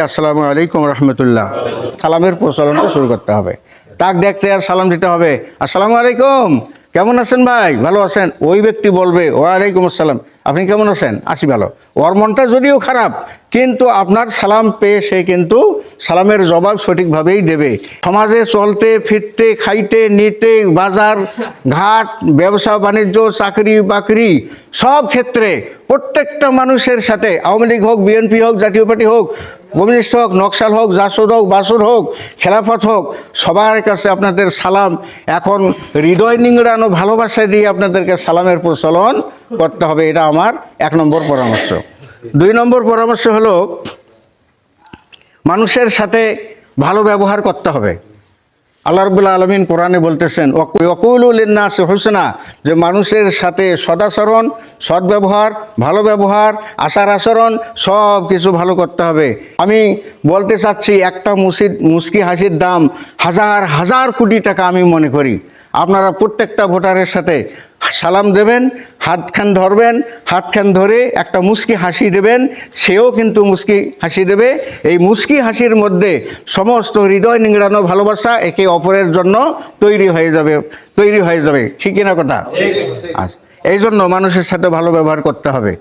আসসালামু আলাইকুম রহমতুল্লাহ। সালামের প্রচলনটা শুরু করতে হবে। তাক দেখতে আর সালাম দিতে হবে। আসসালামু আলাইকুম। কেমন আছেন ভাই? ভালো আছেন? ওই ব্যক্তি বলবে, ওয়ালাইকুম আসসালাম। আপনি কেমন আছেন? আসি ভালো। ওর মনটা যদিও খারাপ, কিন্তু আপনার সালাম পেয়ে সে কিন্তু সালামের জবাব সঠিকভাবেই দেবে। সমাজে চলতে, ফিরতে, খাইতে, নিতে, বাজার, ঘাট, ব্যবসা, বাণিজ্য, চাকরি, বাকরি, সব ক্ষেত্রে প্রত্যেকটা মানুষের সাথে, আওয়ামী লীগ হোক, বিএনপি হোক, জাতীয় পার্টি হোক, কমিউনিস্ট হোক, নকশাল হোক, জাসদ হোক বাসুর হোক, খেলাফত হোক, সবার কাছে আপনাদের সালাম। এখন হৃদয় নিংড়ানো ভালোবাসা দিয়ে আপনাদেরকে সালামের প্রচলন করতে হবে, এটা আমার এক নম্বর পরামর্শ। দুই নম্বর পরামর্শ হলো, মানুষের সাথে ভালো ব্যবহার করতে হবে। আল্লাহ রবুল্লা আলমিন কোরআনে বলতেছেন ওকুলুল্নাস হোসনা যে মানুষের সাথে সদাচরণ, সদ্ব্যবহার, ভালো ব্যবহার আচার আচরণ, সব কিছু ভালো করতে হবে। আমি বলতে চাচ্ছি, একটা মুসি মুস্কি হাসির দাম হাজার হাজার কোটি টাকা আমি মনে করি। আপনারা প্রত্যেকটা ভোটারের সাথে সালাম দেবেন হাতখান ধরবেন হাতখান ধরে একটা মুস্কি হাসি দেবেন সেও কিন্তু মুস্কি হাসি দেবে। এই মুস্কি হাসির মধ্যে সমস্ত হৃদয় নিংড়ানো ভালোবাসা একে অপরের জন্য তৈরি হয়ে যাবে তৈরি হয়ে যাবে। ঠিক না কথা? আচ্ছা এই জন্য মানুষের সাথে ভালো ব্যবহার করতে হবে।